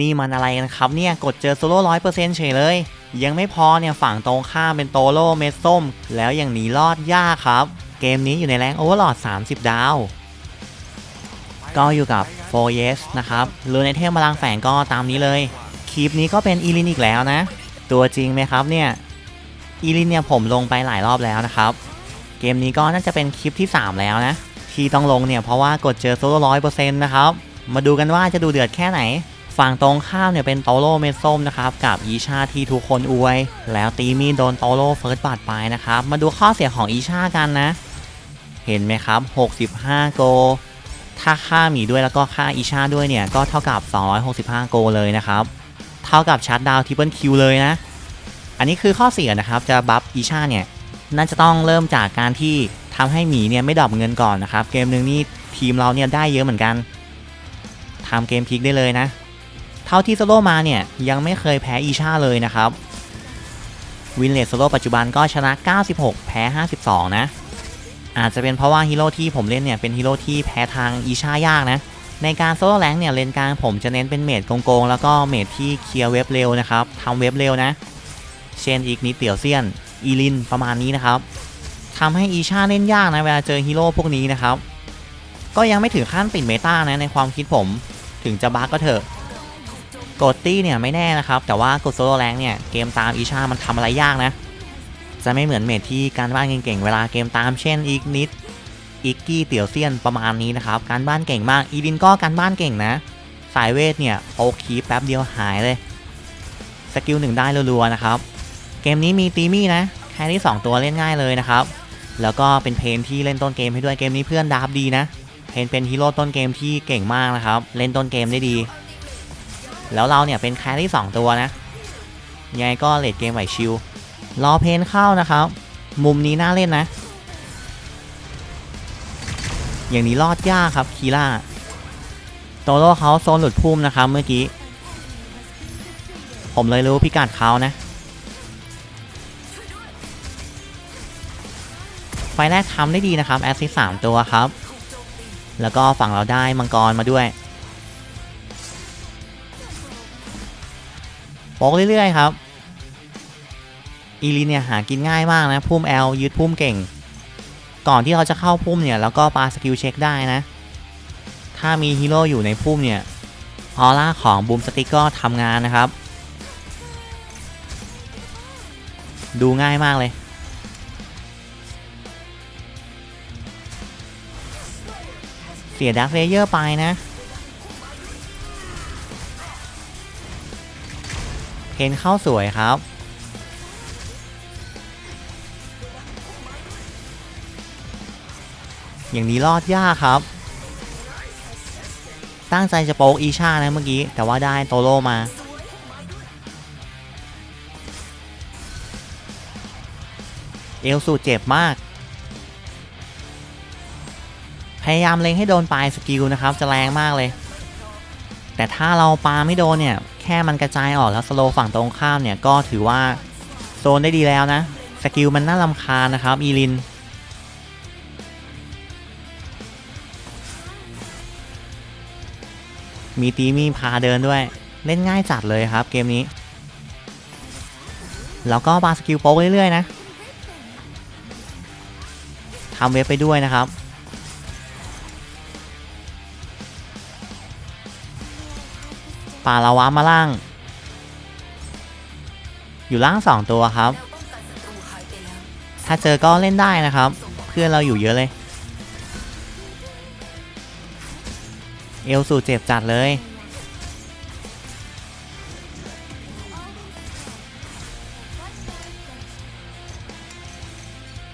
นี่มันอะไรกันครับเนี่ยกดเจอโซโล่ร้อยเปอร์เซ็นต์เฉยเลย ยังไม่พอเนี่ยฝั่งตรงข้ามเป็นโตโร่เม็ดส้ม แล้วอย่างหนีรอดยากครับ เกมนี้อยู่ในแรงโอเวอร์ลอด30 ดาว ก็อยู่กับ 4 yes นะครับลูนไอเทมพลังแฝงก็ตามนี้เลย คลิปนี้ก็เป็นอีลินอีกแล้วนะ ตัวจริงไหมครับเนี่ยอีลินเนี่ยผมลงไปหลายรอบแล้วนะครับ เกมนี้ก็น่าจะเป็นคลิปที่ 3 แล้วนะ ที่ต้องลงเนี่ยเพราะว่ากดเจอโซโล่ร้อยเปอร์เซ็นต์นะครับ มาดูกันว่าจะดูเดือดแค่ไหน ฝั่งตรงข้ามเนี่ยเป็นโตโรเมดส้มนะครับกับอีชาที่ทุกคนอวย แล้วตีมีโดนโตโรเฟิร์สบัตไปนะครับ มาดูข้อเสียของอีชากันนะ เห็นไหมครับ 65 โก ถ้าค่าหมีด้วยแล้วก็ค่าอีชาด้วยเนี่ยก็เท่ากับ 265 โกเลยนะครับ เท่ากับชัดดาวทิปเปิลคิวเลยนะ อันนี้คือข้อเสียนะครับจะบัฟอีชาเนี่ยน่าจะต้องเริ่มจากการที่ทำให้หมีเนี่ยไม่ดรอปเงินก่อนนะครับ เกมหนึ่งนี่ทีมเราเนี่ยได้เยอะเหมือนกันทำเกมพลิกได้เลยนะ เท่าที่โซโล่มาเนี่ยยังไม่เคยแพ้อีชาเลยนะครับ วินเลสโซโล่ปัจจุบันก็ชนะ 96 แพ้ 52 นะ อาจจะเป็นเพราะว่าฮีโร่ที่ผมเล่นเนี่ยเป็นฮีโร่ที่แพ้ทางอีชายากนะ ในการโซโล่แรงเนี่ยเลนกลางผมจะเน้นเป็นเมดโกงๆ แล้วก็เมดที่เคลียร์เว็บเร็วนะครับทำเว็บเร็วนะ เช่นอีกนิดเตี่ยวเซียน อีลินประมาณนี้นะครับทำให้อีชาเล่นยากนะเวลาเจอฮีโร่พวกนี้นะครับก็ยังไม่ถึงขั้นติดเมตานะในความคิดผมถึงจะบั๊กก็เถอะ กดตี้เนี่ยไม่แน่นะครับ แต่ว่ากดโซโลแรงเนี่ยเกมตามอีชามันทำอะไรยากนะ จะไม่เหมือนเมทที่การบ้านเก่งๆ เวลาเกมตามเช่นอีกนิดอีกกี้เตี่ยวเซียนประมาณนี้นะครับ การบ้านเก่งมากอีลินก็การบ้านเก่งนะ สายเวทเนี่ยโอคีแป๊บเดียวหายเลยสกิลหนึ่งได้รัวๆนะครับ เกมนี้มีตีมี่นะแค่ที่ 2 ตัวเล่นง่ายเลยนะครับ แล้วก็เป็นเพนที่เล่นต้นเกมให้ด้วยเกมนี้เพื่อนดาบดีนะ เพนเป็นฮีโร่ต้นเกมที่เก่งมากนะครับ เล่นต้นเกมได้ดี แล้วเราเนี่ยเป็นแครี่สองตัวนะยังไงก็เลดเกมไหวชิวรอเพนเข้านะครับ มุมนี้น่าเล่นนะ อย่างนี้รอดยากครับคีล่าโตโร่เขาโซนหลุดพุ่มนะครับเมื่อกี้ ผมเลยรู้พิกัดเขานะ ไฟแรกทำได้ดีนะครับ แอสซิสสามตัวครับ แล้วก็ฝั่งเราได้มังกรมาด้วย โป๊กเรื่อยๆครับอีลีเนี่ยหากินง่ายมากนะพุ่ม L ยึดพุ่มเก่ง ก่อนที่เขาจะเข้าพุ่มเนี่ยแล้วก็ปาสกิลเช็คได้นะ ถ้ามีฮีโร่อยู่ในพุ่มเนี่ยออร่าของบูมสติกก็ทำงานนะครับ ดูง่ายมากเลย เสียดักเลเยอร์ไปนะ เพนเข้าสวยครับ อย่างนี้รอดยากครับ ตั้งใจจะโป๊กอีชานะเมื่อกี้ แต่ว่าได้โตโรมา เอลสูเจ็บมาก พยายามเล็งให้โดนปลายสกิลนะครับ จะแรงมากเลย แต่ถ้าเราปาไม่โดนเนี่ย แค่มันกระจายออกแล้วสโลว์ฝั่งตรงข้ามเนี่ยก็ถือว่าโซนได้ดีแล้วนะ สกิลมันน่าลำคาญนะครับอีลินมีตีมีพาเดินด้วย เล่นง่ายจัดเลยครับเกมนี้ แล้วก็บาสกิลโป๊กเรื่อยๆนะทำเว็บไปด้วยนะครับ ปาลาวามาล่าง อยู่ล่างสองตัวครับ ถ้าเจอก็เล่นได้นะครับ เพื่อนเราอยู่เยอะเลย เอลสูเจ็บจัดเลย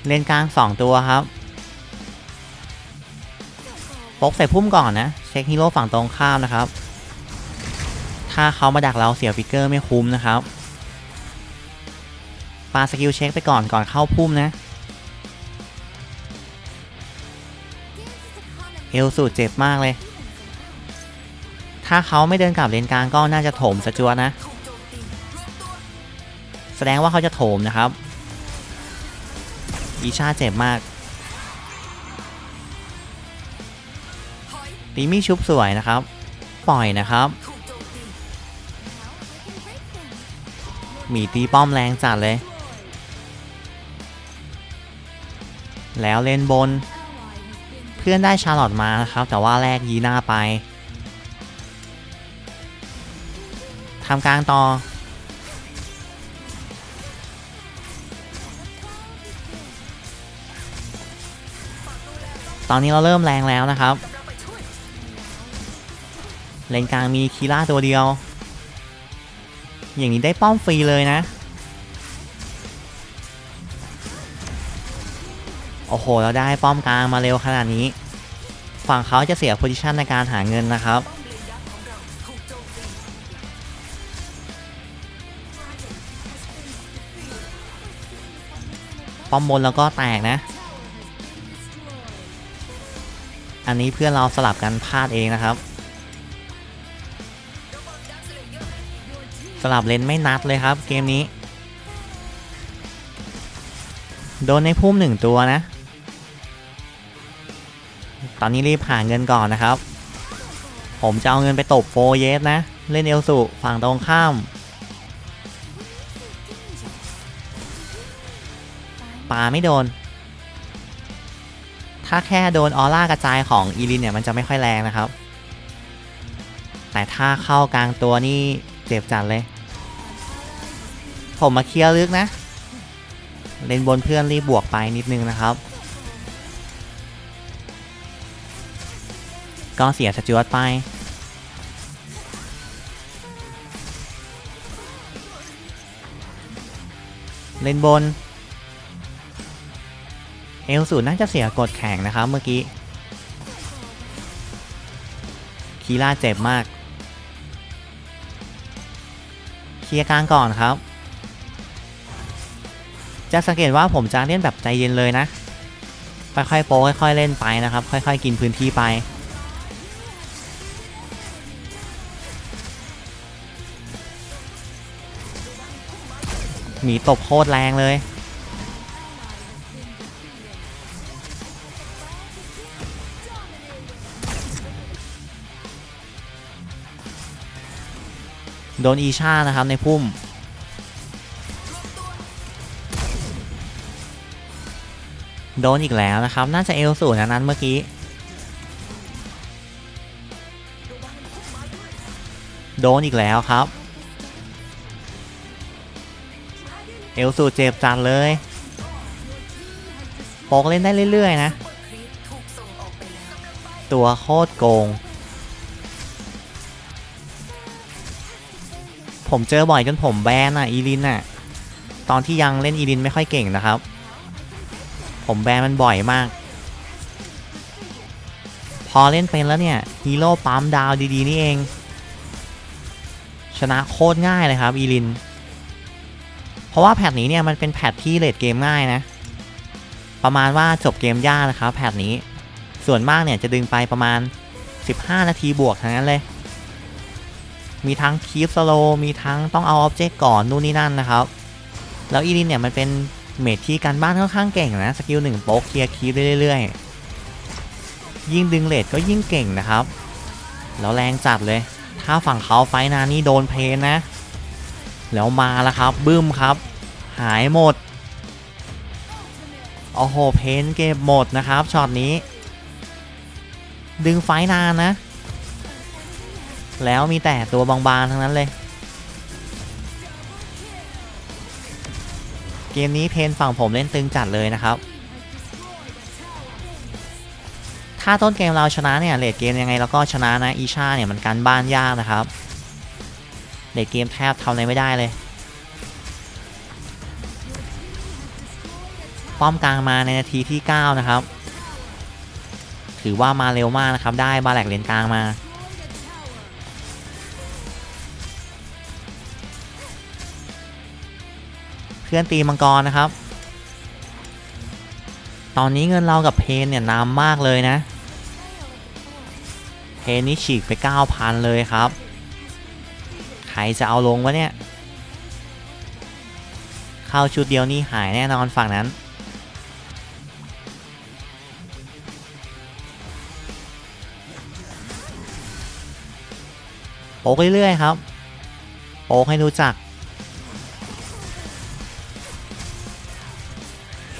เล่นกลาง2ตัวครับปกใส่พุ่มก่อนนะ เช็คฮีโร่ฝั่งตรงข้ามนะครับ ถ้าเขามาดักเราเสียฟิกเกอร์ไม่คุ้มนะครับปาสกิลเช็คไปก่อนก่อนเข้าพุ่มนะเอลสูดเจ็บมากเลย ถ้าเขาไม่เดินกลับเลนกลางก็น่าจะโถมสจวนะ แสดงว่าเขาจะโถมนะครับ อีชาเจ็บมากตีมี่ชุบสวยนะครับ ปล่อยนะครับ มีตีป้อมแรงจัดเลย แล้วเล่นบน เพื่อนได้ชาร์ลอตมานะครับ แต่ว่าแลกยีหน่าไปทำกลางต่อ ตอนนี้เราเริ่มแรงแล้วนะครับ เลนกลางมีคีร่าตัวเดียว อย่างนี้ได้ป้อมฟรีเลยนะ โอ้โห เราได้ป้อมกลางมาเร็วขนาดนี้ ฝั่งเขาจะเสียโพซิชันในการหาเงินนะครับ ป้อมบนแล้วก็แตกนะ อันนี้เพื่อนเราสลับกันพลาดเองนะครับ สลับเลนไม่นัดเลยครับเกมนี้ โดนในพุ่มหนึ่งตัวนะ ตอนนี้รีบหาเงินก่อนนะครับ ผมจะเอาเงินไปตบโฟเยสนะ เล่นเอลสุฝั่งตรงข้ามปาไม่โดน ถ้าแค่โดนออร่ากระจายของอีลินเนี่ยมันจะไม่ค่อยแรงนะครับ แต่ถ้าเข้ากลางตัวนี่ เจ็บจัดเลย ผมมาเคลียร์ลึกนะ เล่นบนเพื่อนรีบบวกไปนิดนึงนะครับ ก็เสียสจวตไป เล่นบน เอลสูน่าจะเสียกดแข่งนะครับเมื่อกี้คีล่าเจ็บมาก เคลียร์กลางก่อนครับ จะสังเกตว่าผมจะเล่นแบบใจเย็นเลยนะ ค่อยๆโปค่อยๆเล่นไปนะครับ ค่อยๆ กินพื้นที่ไป หมีตบโคตรแรงเลย โดนอีชานะครับในพุ่ม โดนอีกแล้วนะครับ น่าจะเอลสูนนั้นเมื่อกี้ โดนอีกแล้วครับ เอลสูเจ็บจัดเลยโปกเล่นได้เรื่อย ๆ นะ ตัวโคตรโกง ผมเจอบ่อยจนผมแบนอะอีลินอะตอนที่ยังเล่นอีลินไม่ค่อยเก่งนะครับ ผมแบนมันบ่อยมาก พอเล่นเป็นแล้วเนี่ยฮีโร่ปั๊มดาวดีๆนี่เอง ชนะโคตรง่ายเลยครับอีลิน เพราะว่าแพทนี้เนี่ยมันเป็นแพทที่เลดเกมง่ายนะ ประมาณว่าจบเกมยากนะครับแพทนี้ ส่วนมากเนี่ยจะดึงไปประมาณ 15 นาทีบวกทั้งนั้นเลย มีทั้งคีฟสโลมีทั้งต้องเอาออบเจกต์ก่อนนู่นนี่นั่นนะครับ แล้วอีลินเนี่ยมันเป็นเมทที่การบ้านค่อนข้างเก่งนะสกิลหนึ่งโป๊กเคลียร์คีฟเรื่อยๆ ยิ่งดึงเลทก็ยิ่งเก่งนะครับ แล้วแรงจัดเลย ถ้าฝั่งเขาไฟนานี่โดนเพนนะ แล้วมาแล้วครับบึ้มครับ หายหมดโอ้โหเพนเก็บหมดนะครับช็อตนี้ ดึงไฟนานนะ แล้วมีแต่ตัวบางๆทั้งนั้นเลย เกมนี้เพนฝั่งผมเล่นตึงจัดเลยนะครับ ถ้าต้นเกมเราชนะเนี่ยเลดเกมยังไงเราก็ชนะนะอีชาเนี่ยมันกันบ้านยากนะครับเลดเกมแทบทำอะไรไม่ได้เลย ป้อมกลางมาในนาทีที่ 9 นะครับ ถือว่ามาเร็วมากนะครับ ได้บาแหลกเลนกลางมา พื่อนตีมังกรนะครับ ตอนนี้เงินเรากับเพนเนี่ยนำมากเลยนะ เพนนี่ฉีกไป 9,000 เลยครับ ใครจะเอาลงวะเนี่ย เข้าชุดเดียวนี่หายแน่นอนฝั่งนั้นโป๊กเรื่อยๆครับโป๊กให้รู้จัก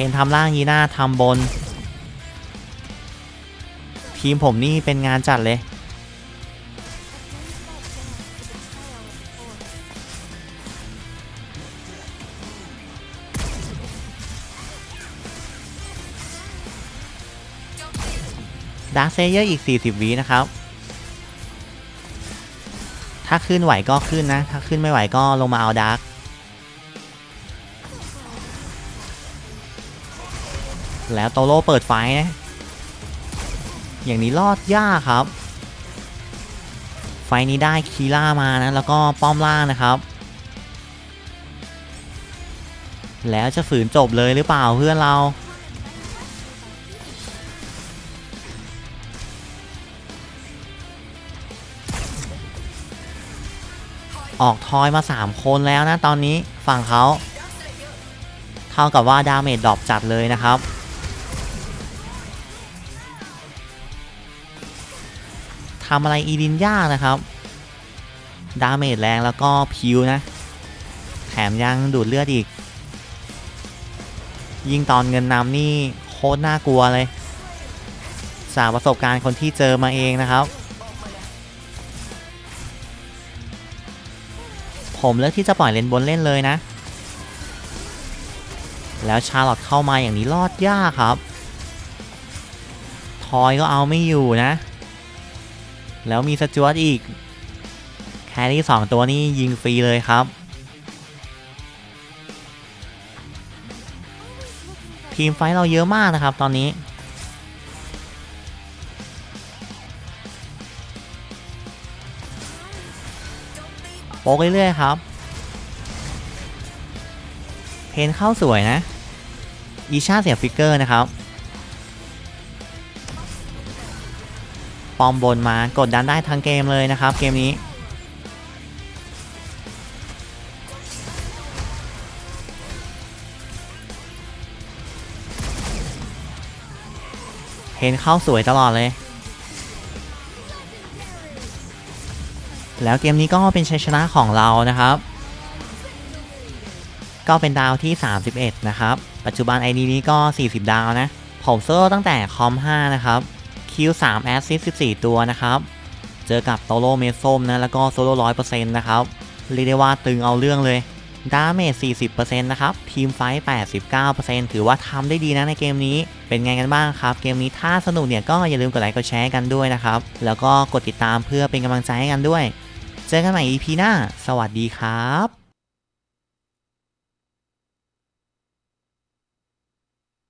นทำล่างยีน่าทำบน ทีมผมนี่เป็นงานจัดเลย ดาร์เซเยอร์อีก 40 วินะครับ ถ้าขึ้นไหวก็ขึ้นนะ ถ้าขึ้นไม่ไหวก็ลงมาเอาดาร์ แล้วโตโร่เปิดไฟนะ อย่างนี้รอดยากครับ ไฟนี้ได้คีล่ามานะ แล้วก็ป้อมล่างนะครับ แล้วจะฝืนจบเลยหรือเปล่าเพื่อนเรา ออกทอยมา 3 คนแล้วนะตอนนี้ฝั่งเขาเท่ากับว่าดาเมจดรอปจัดเลยนะครับ ทำอะไรอีดินยากนะครับ ดาเมจแรงแล้วก็พิวนะ แถมยังดูดเลือดอีก ยิ่งตอนเงินนำนี่โคตรน่ากลัวเลยจากประสบการณ์คนที่เจอมาเองนะครับ ผมเลือกที่จะปล่อยเลนบนเล่นเลยนะ แล้วชาร์ลอตเข้ามาอย่างนี้รอดยากครับ ทอยก็เอาไม่อยู่นะ แล้วมีสจวตอีก แครี่สองตัวนี้ยิงฟรีเลยครับ ทีมไฟเราเยอะมากนะครับตอนนี้ โป๊กเรื่อยๆครับ เพนเข้าสวยนะ อีชาเสียฟิกเกอร์นะครับ ปอมบนมากดดันได้ทั้งเกมเลยนะครับเกมนี้เพนเข้าสวยตลอดเลย แล้วเกมนี้ก็เป็นชัยชนะของเรานะครับ ก็เป็นดาวที่ 31 นะครับ ปัจจุบัน ID นี้ก็ 40 ดาวนะ ผมโซโล่ตั้งแต่คอม 5 นะครับ คิว3แอสซิส14 ตัวนะครับ เจอกับโตโรเมส้มนะแล้วก็โซโล่100%นะครับเรียกได้ว่าตึงเอาเรื่องเลยดาเมจ40%นะครับ ทีมไฟท์89%ถือว่าทำได้ดีนะในเกมนี้ เป็นไงกันบ้างครับ เกมนี้ถ้าสนุกเนี่ยก็อย่าลืมกดไลค์กดแชร์กันด้วยนะครับ แล้วก็กดติดตามเพื่อเป็นกำลังใจให้กันด้วย เจอกันใหม่ EP หน้า สวัสดีครับ